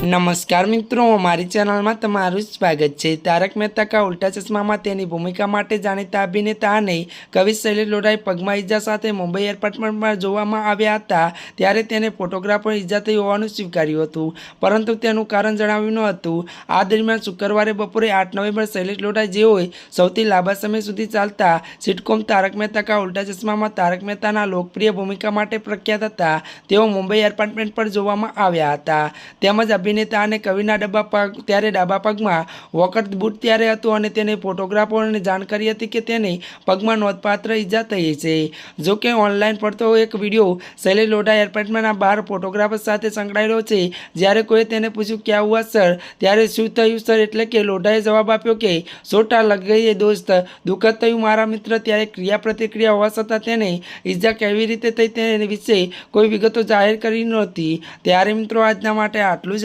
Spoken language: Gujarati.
નમસ્કાર મિત્રો, મારી ચેનલમાં તમારું સ્વાગત છે. તારક મહેતા કા ઉલ્ટા ચશ્મામાં તેની ભૂમિકા માટે જાણીતા અભિનેતા અને કવિ શૈલેષ લોઢાએ પગમાં ઈજા સાથે મુંબઈ એરપોર્ટમાં જોવામાં આવ્યા હતા, ત્યારે તેને ફોટોગ્રાફર ઈજા થઈ હોવાનું સ્વીકાર્યું હતું. પરંતુ તેનું કારણ જણાવ્યું ન હતું. આ દરમિયાન શુક્રવારે બપોરે આઠ નવેમ્બર શૈલેષ લોઢા જેઓએ સૌથી લાંબા સમય સુધી ચાલતા સિટકોમ તારક મહેતા કા ઉલ્ટા ચશ્મામાં તારક મહેતાના લોકપ્રિય ભૂમિકા માટે પ્રખ્યાત હતા. તેઓ મુંબઈ એપાર્ટમેન્ટ પર જોવામાં આવ્યા હતા. તેમજ અભિનેતા અને કવિના ડબ્બા પગ, ત્યારે ડાબા પગમાં વોકટ બૂટ ત્યારે હતું અને તેને ફોટોગ્રાફરોને જાણ કરી હતી કે તેને પગમાં નોંધપાત્ર ઈજા થઈ છે. જો કે ઓનલાઈન પડતો એક વીડિયો શૈલેષ લોઢા એરપોર્ટમાંના બહાર ફોટોગ્રાફર સાથે સંકળાયેલો છે. જ્યારે કોઈએ તેને પૂછ્યું, ક્યાં હુઆ સર? ત્યારે શું થયું સર? એટલે કે લોઢાએ જવાબ આપ્યો કે સોટા લગ ગઈ દોસ્ત, દુઃખદ થયું મારા મિત્ર, ત્યારે ક્રિયા પ્રતિક્રિયા હોવા છતાં તેને ઈજા કેવી રીતે થઈ તે વિશે કોઈ વિગતો જાહેર કરી નહોતી. ત્યારે મિત્રો, આજના માટે આટલું જ.